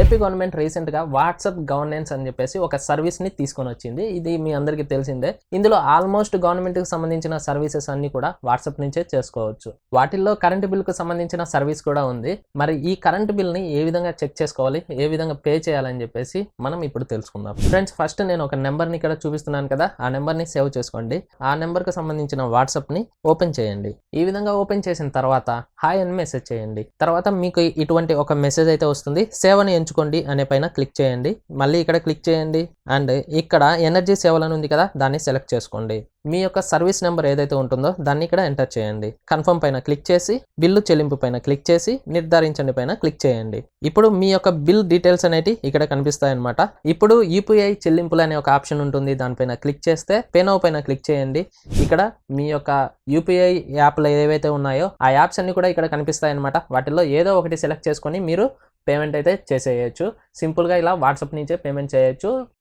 AP government రీసెంట్గా WhatsApp governance అని చెప్పేసి ఒక సర్వీస్ని తీసుకొని వచ్చింది. ఇది మీ అందరికీ తెలిసిందే. ఇందులో ఆల్మోస్ట్ గవర్నమెంట్కి సంబంధించిన సర్వీసెస్ అన్ని కూడా వాట్సాప్ నుంచే చేసుకోవచ్చు. వాటిల్లో కరెంట్ బిల్కు సంబంధించిన సర్వీస్ కూడా ఉంది. మరి ఈ కరెంట్ బిల్ని ఏ విధంగా చెక్ చేసుకోవాలి? ఏ విధంగా పే చేయాలని చెప్పేసి మనం ఇప్పుడు తెలుసుకుందాం. ఫ్రెండ్స్ ఫస్ట్ నేను ఒక నెంబర్ని ఇక్కడ చూపిస్తున్నాను కదా. ఆ నెంబర్ని సేవ్ చేసుకోండి. ఆ నెంబర్కు సంబంధించిన వాట్సాప్ని ఓపెన్ చేయండి. ఈ విధంగా ఓపెన్ చేసిన తర్వాత హాయ్ అని మెసేజ్ చేయండి. తర్వాత మీకు ఇటువంటి ఒక మెసేజ్ అయితే వస్తుంది. సేవ్ అని ఎంచుకోండి అనే పైన క్లిక్ చేయండి. మళ్ళీ ఇక్కడ క్లిక్ చేయండి. అండ్ ఇక్కడ ఎనర్జీ సేవలను ఉంది కదా దాన్ని సెలెక్ట్ చేసుకోండి. మీ యొక్క సర్వీస్ నెంబర్ ఏదైతే ఉంటుందో దాన్ని ఇక్కడ ఎంటర్ చేయండి. కన్ఫర్మ్ పైన క్లిక్ చేసి బిల్లు చెల్లింపు పైన క్లిక్ చేసి నిర్ధారించండి పైన క్లిక్ చేయండి. ఇప్పుడు మీ యొక్క బిల్ డీటెయిల్స్ అనేవి ఇక్కడ కనిపిస్తాయి అనమాట ఇప్పుడు యూపీఐ చెల్లింపులు అనే ఒక ఆప్షన్ ఉంటుంది. దానిపైన క్లిక్ చేస్తే పేనో పైన క్లిక్ చేయండి. ఇక్కడ మీ యొక్క యూపీఐ యాప్లు ఏవైతే ఉన్నాయో ఆ యాప్స్ అన్ని కూడా ఇక్కడ కనిపిస్తాయి అనమాట ఏదో ఒకటి సెలెక్ట్ చేసుకొని మీరు పేమెంట్ అయితే చేసేయచ్చు. సింపుల్గా ఇలా వాట్సాప్ నుంచే పేమెంట్ చేయొచ్చు.